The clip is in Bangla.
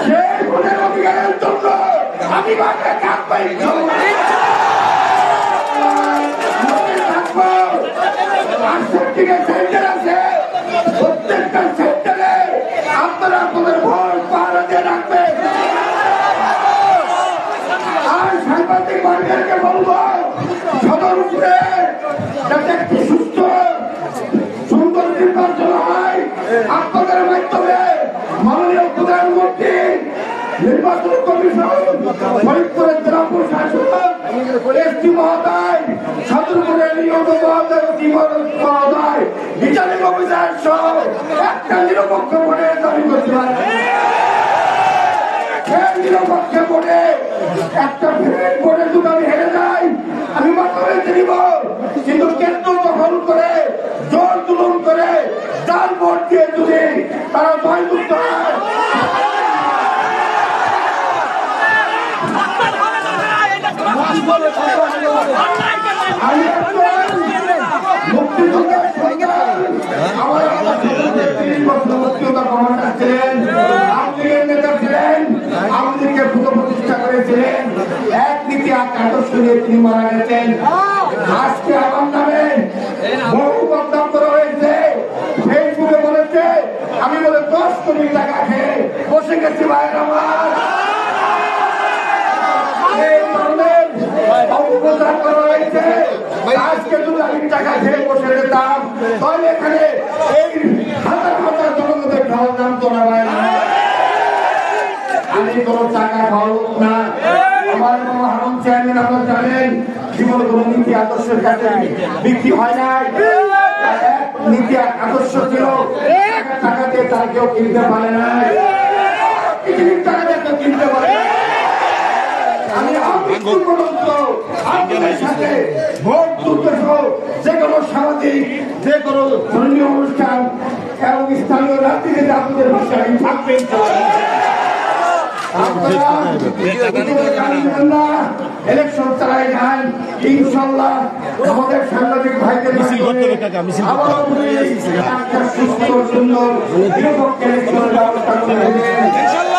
সেই ভোটের অধিকারের জন্য আমি মাঠে থাকব প্রত্যেকটা সেন্টারে আপনারা আপনাদের ভোট পাহারা দিয়ে রাখবেন আর সাংবাদিক বান্ধবকে বলব সদর উপরে যাতে একটি সুস্থ সুন্দর নির্বাচন হয় নির্বাচন কমিশন ফরিদপুরের জেলা প্রশাসক এসপি মহোদয় সদরপুরের নিয়োগ মহোদয় অতি মহোদয়, বিচারিক অফিসার সহ একটা নিরপেক্ষ ভোটে দাবি করতে তিনি মারা গেছেন হয়েছে বলেছে আমি বলে দশ কোটি টাকা খেয়ে বসে গেছি ভাইয়ের আমার এই ধরনের অপপ্রচার করা হয়েছে আজকে যদি আমি টাকা খেয়ে বসে যেতাম। তাহলে এখানে এই হাজার হাজার জনগণের খাওয়ার নাম হয় না আমি কোন টাকা খাওয়াব না। আমার মহারম চেয়ারম্যান, আপনারা জানেন, জীবন কোন নীতি আদর্শের কাছে বিক্রি হয় নাই। নীতি আদর্শ ছিল টাকা টাকা দিয়ে তারা কেউ কিনতে পারে না। পৃথিবীর টাকা কেউ কিনতে পারে আমি আপনাদের সাথে ভোট সহ যে কোনো সামাজিক যে কোনো ধর্মীয় অনুষ্ঠান এবং স্থানীয় রাজনীতিতে আপনাদের আমি থাকবেন ইলেকশন চালাই যান ইনশাল্লাহ আমাদের সাংবাদিক ভাইদের সুস্থ সুন্দর নিরপেক্ষ ইলেকশনের ব্যবস্থা করে